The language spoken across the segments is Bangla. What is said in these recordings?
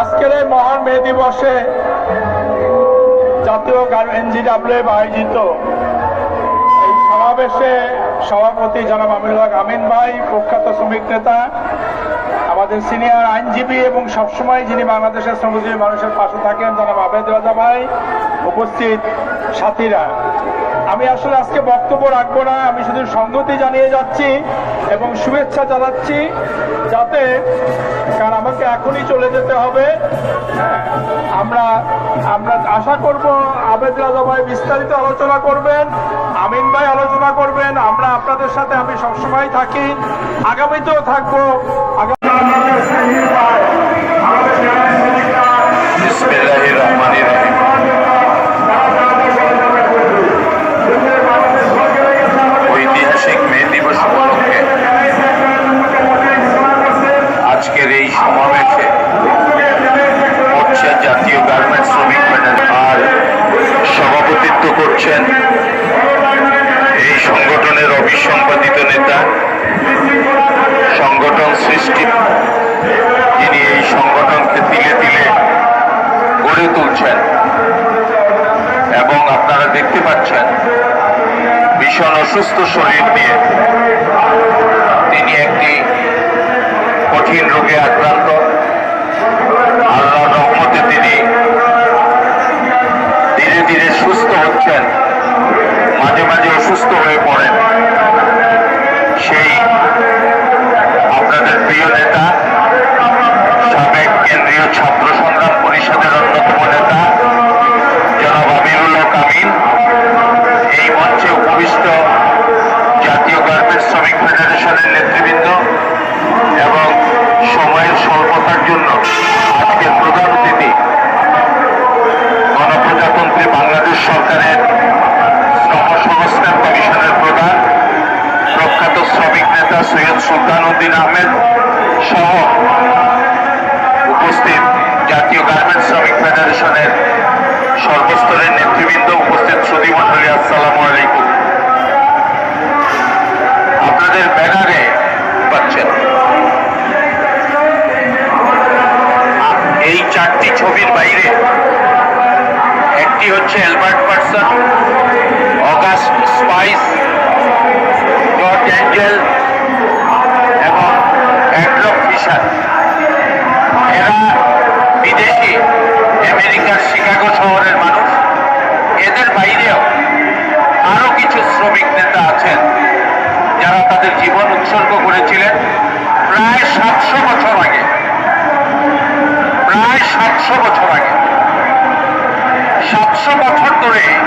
আজকের এই মহান মে দিবসে জাতীয় এনজিডাব্লিউ আয়োজিত এই সমাবেশে সভাপতি জনাব আমিরুল্লাহ আমিন ভাই, প্রখ্যাত শ্রমিক নেতা, আমাদের সিনিয়র আইনজীবী এবং সবসময় যিনি বাংলাদেশের শ্রমজীবী মানুষের পাশে থাকেন জনাব আবেদ রাজা ভাই উপস্থিত সাথীরা। আমি আসলে আজকে বক্তব্য রাখব না, আমি শুধু সংগতি জানিয়ে যাচ্ছি এবং শুভেচ্ছা জানাচ্ছি যাতে, কারণ আমাকে এখনই চলে যেতে হবে। হ্যাঁ, আমরা আমরা আশা করব আবেদ রাজা ভাই বিস্তারিত আলোচনা করবেন, আমিন ভাই আলোচনা করবেন, আমরা আপনাদের সাথে আমি সবসময় থাকি। আগামীতেও থাকব। তুলছেন এবং আপনারা দেখতে পাচ্ছেন ভীষণ অসুস্থ শরীর নিয়ে তিনি একটি কঠিন রোগে আক্রান্ত। চারটি ছবির বাইরে। একটি হচ্ছে Albert Parson August Spies dot Engel সাতশো বছর আগে। সাতশো বছর ধরে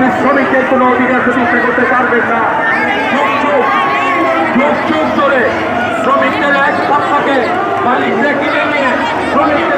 আপনি শ্রমিকের কোনো অধিকার প্রতিষ্ঠা করতে পারবেন না। যুগ যুগ ধরে শ্রমিকদের এক পক্ষকে মালিকরা কিনে নিয়ে অধিকার